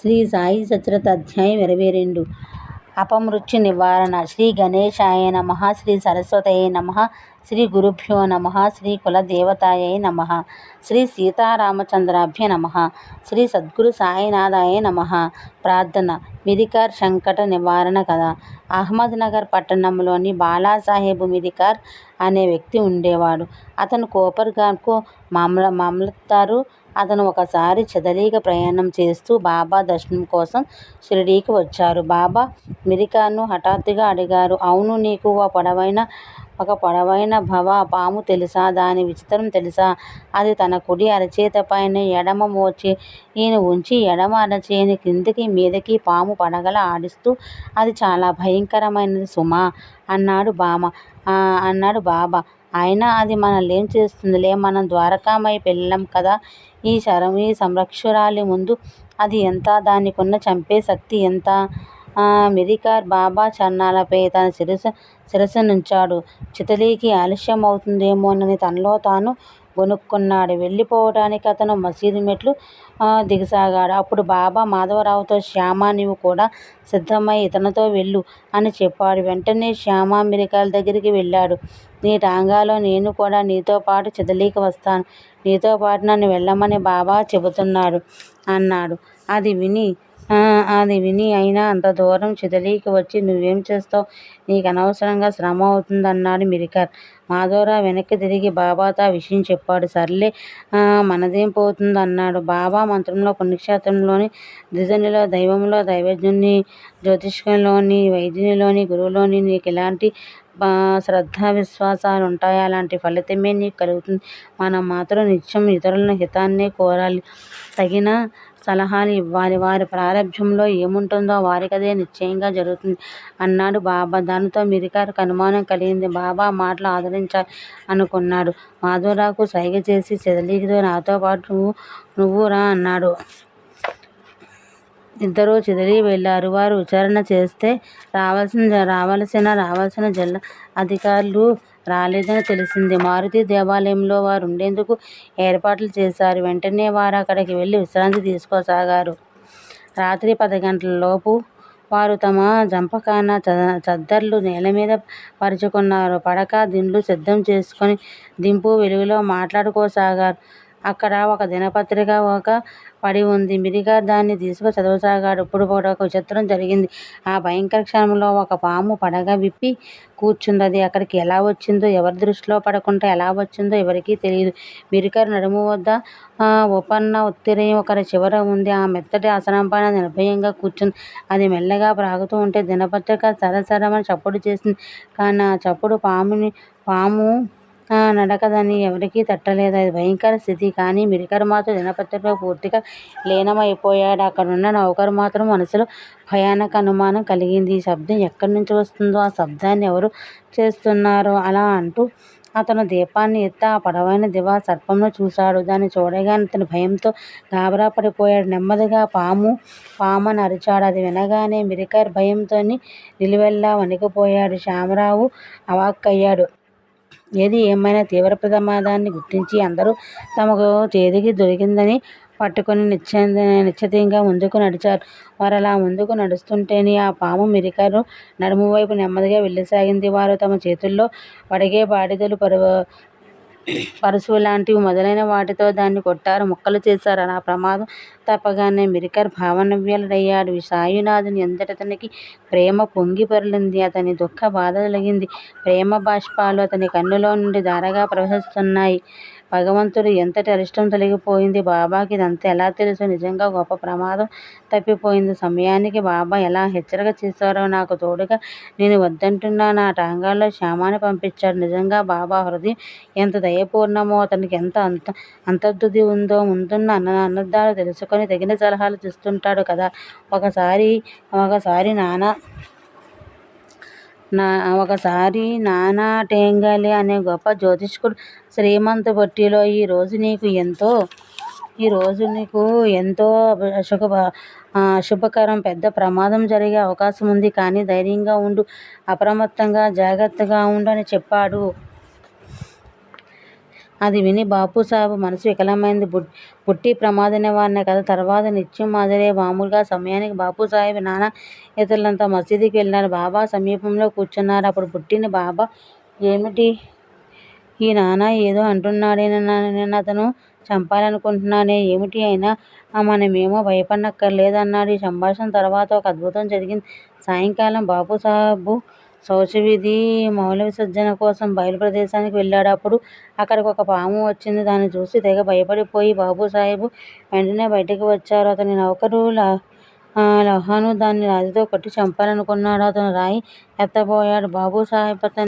శ్రీ సాయి సచరత అధ్యాయం ఇరవై రెండు. అపమృత్యు నివారణ. శ్రీ గణేశాయ నమ. శ్రీ సరస్వతయ నమ. శ్రీ గురుభ్యో నమ. శ్రీ కులదేవతాయై నమ. శ్రీ సీతారామచంద్రాభ్య నమ. శ్రీ సద్గురు సాయినాథాయ నమ. ప్రార్థన. మిదికార్ సంకట నివారణ కథ. అహ్మద్నగర్ పట్టణంలోని బాలాసాహెబ్ మిదికార్ అనే వ్యక్తి ఉండేవాడు. అతను కోపర్గాన్కు మామల మామలత్తారు అతను ఒకసారి చెదలీక ప్రయాణం చేస్తూ బాబా దర్శనం కోసం షిరిడీకి వచ్చారు. బాబా మిరికాను హఠాత్తుగా అడిగారు అవును నీకు ఓ పొడవైన ఒక పొడవైన భవ పాము తెలుసా? దాని విచిత్రం తెలుసా? అది తన కుడి అరచేత పైన ఎడమ మోచి ఈయన ఉంచి ఎడమ అరచేని కిందకి మీదకి పాము పడగల ఆడిస్తూ అది చాలా భయంకరమైనది సుమా అన్నాడు బామ. అన్నాడు బాబా. అయినా అది మనలేం చేస్తుందిలే? మనం ద్వారకామై వెళ్ళం కదా? ఈ శరం ఈ సంరక్షురాలి ముందు అది ఎంత? దానికున్న చంపే శక్తి ఎంత? మిరికార్ బాబా చరణాలపై తన శిరస్సు శిరస్సునుంచాడు చితలీకి ఆలస్యం అవుతుందేమోనని తనలో తాను కొనుక్కున్నాడు వెళ్ళిపోవడానికి అతను మసీదు మెట్లు దిగసాగాడు. అప్పుడు బాబా మాధవరావుతో శ్యామ నీవు కూడా సిద్ధమై ఇతనితో వెళ్ళు అని చెప్పాడు. వెంటనే శ్యామ మిరికాల దగ్గరికి వెళ్ళాడు. నీ టాంగాలో నేను కూడా నీతో పాటు చితలీకి వస్తాను. నీతో పాటు నన్ను వెళ్ళమని బాబా చెబుతున్నాడు అన్నాడు. అది విని అది విని అయినా అంత దూరం చితలీకి వచ్చి నువ్వేం చేస్తావు? నీకు అనవసరంగా శ్రమ అవుతుందన్నాడు మిరికర్. మాధవరావు వెనక్కి తిరిగి బాబాతో ఆ విషయం చెప్పాడు. సర్లే మనదేం పోతుంది అన్నాడు బాబా మంత్రంలో పుణ్యక్షేత్రంలోని ద్విజనిలో దైవంలో దైవజ్ఞుని జ్యోతిష్కంలోని వైద్యునిలోని గురువులోని నీకు ఇలాంటి శ్రద్ధ విశ్వాసాలు ఉంటాయి? అలాంటి ఫలితమే నీకు కలుగుతుంది. మనం మాత్రం నిత్యం ఇతరుల హితాన్నే కోరాలి. తగిన సలహాలు ఇవ్వాలి. వారి ప్రారబ్ధంలో ఏముంటుందో వారికదే నిశ్చయంగా జరుగుతుంది. అన్నాడు బాబా. దానితో మిరికారుకు అనుమానం కలిగింది. బాబా మాటలు ఆదరించాలి అనుకున్నాడు. మాధవరావుకు సైగ చేసి చెదలీకితో నాతో పాటు నువ్వు నువ్వురా అన్నాడు. ఇద్దరూ చెదిరి వెళ్ళారు. వారు విచారణ చేస్తే రావాల్సిన రావలసిన రావాల్సిన జిల్లా అధికారులు రాలేదని తెలిసింది. మారుతి దేవాలయంలో వారు ఉండేందుకు ఏర్పాట్లు చేశారు. వెంటనే వారు అక్కడికి వెళ్ళి విశ్రాంతి తీసుకోసాగారు. రాత్రి పది గంటలలోపు వారు తమ జంపకాన చద్దర్లు నేల మీద పరుచుకున్నారు. పడక దిండ్లు సిద్ధం చేసుకొని దింపు వెలుగులో మాట్లాడుకోసాగారు. అక్కడ ఒక దినపత్రిక ఒక పడి ఉంది. మిరిగా దాన్ని తీసుకు చదవసాగాడు. ఇప్పుడు ఒక విచిత్రం జరిగింది. ఆ భయంకర క్షణంలో ఒక పాము పడగ విప్పి కూర్చుంది అది అక్కడికి ఎలా వచ్చిందో ఎవరి దృష్టిలో పడకుండా ఎలా వచ్చిందో ఎవరికీ తెలియదు మిరికారు నడుము వద్ద ఉపన్న ఉత్తరీయం ఒకరి చివర ఉంది. ఆ మెత్తటి ఆసనం పైన నిర్భయంగా కూర్చుంది. అది మెల్లగా ప్రాగుతూ ఉంటే దినపత్రిక సరసరమని చప్పుడు చేసింది. కానీ ఆ చప్పుడు పాముని పాము నడకదని ఎవరికీ తట్టలేదు. అది భయంకర స్థితి. కానీ మిరికర్ మాత్రం దినపత్రికలో పూర్తిగా లీనమైపోయాడు. అక్కడున్న నౌకరు మాత్రం మనసులో భయానక అనుమానం కలిగింది. ఈ శబ్దం ఎక్కడి నుంచి వస్తుందో ఆ శబ్దాన్ని ఎవరు చేస్తున్నారు? అలా అంటూ అతను దీపాన్ని ఎత్తి ఆ పొడవైన దివా సర్పంను చూశాడు. దాన్ని చూడగానే అతను భయంతో గాబరా పడిపోయాడు. నెమ్మదిగా పాము పామని అరిచాడు అది వినగానే మిరికర్ భయంతో నిలువెల్లా వణికిపోయాడు. శ్యామరావు అవాక్కయ్యాడు. ఏది ఏమైనా తీవ్ర ప్రమాదాన్ని గుర్తించి అందరూ తమకు చేతికి దొరికిందని పట్టుకొని నిశ్చ నిశ్చితంగా ముందుకు నడిచారు. వారు అలా ముందుకు నడుస్తుంటేనే ఆ పాము మిరికారు నడుము వైపు నెమ్మదిగా వెళ్ళసాగింది. వారు తమ చేతుల్లో వడిగే బాడిదలు పరు పరుసు లాంటివి మొదలైన వాటితో దాన్ని కొట్టారు ముక్కలు చేశారు. అలా ప్రమాదం తప్పగానే మిరికర్ భావనవ్యుడయ్యాడు సాయునాథుని ఎంతటి ప్రేమ పొంగి పొరలింది. అతని దుఃఖ బాధ తొలగింది. ప్రేమ బాష్పాలు అతని కన్నులో నుండి ధారగా ప్రవహిస్తున్నాయి. భగవంతుడు ఎంతటి అరిష్టం తొలగిపోయింది? బాబాకి ఇదంతా ఎలా తెలుసు? నిజంగా గొప్ప ప్రమాదం తప్పిపోయింది. సమయానికి బాబా ఎలా హెచ్చరిక చేశారో నాకు తోడుగా నేను వద్దంటున్నా నా టాంగాల్లో శ్యామాన్ని పంపించాడు. నిజంగా బాబా హృదయం ఎంత దయపూర్ణమో అతనికి ఎంత అంత అంతర్దుది ఉందో ముందున్న అన్న అన్నదాలు తెలుసుకొని తగిన సలహాలు చేస్తుంటాడు కదా. ఒకసారి ఒకసారి నానా నా ఒకసారి నానా టేంగాలి అనే గొప్ప జ్యోతిష్కుడు శ్రీమంత బట్టిలో ఈరోజు నీకు ఎంతో ఈరోజు నీకు ఎంతో శుభ శుభకరం పెద్ద ప్రమాదం జరిగే అవకాశం ఉంది. కానీ ధైర్యంగా ఉండు అప్రమత్తంగా జాగ్రత్తగా ఉండు అని చెప్పాడు. అది విని బాపుసాబు మనసు వికలమైంది. పుట్టి ప్రమాద నివారణే కదా! తర్వాత నిత్యం మాదిరే మామూలుగా సమయానికి బాపుసాహెబ్ నాన్న, ఇతరులంతా మసీదుకి వెళ్ళారు. బాబా సమీపంలో కూర్చున్నారు. అప్పుడు పుట్టిన బాబా ఏమిటి? ఈ నాన్న ఏదో అంటున్నాడే అతను చంపాలనుకుంటున్నాడే ఏమిటి? అయినా మనమేమీ భయపడనక్కర్లేదు అన్నాడు. ఈ సంభాషణ తర్వాత ఒక అద్భుతం జరిగింది. సాయంకాలం బాపుసాబు శౌచవిధి, మలవిసర్జన కోసం బయలు ప్రదేశానికి వెళ్ళాడప్పుడు అక్కడికి ఒక పాము వచ్చింది. దాన్ని చూసి తెగ భయపడిపోయి బాపూసాహెబ్ వెంటనే బయటికి వచ్చారు. అతని నౌకరు లహాను దాన్ని రాతితో కొట్టి చంపాలనుకున్నాడు. అతను రాయి ఎత్తబోయాడు. బాపూసాహెబ్ అతన్ని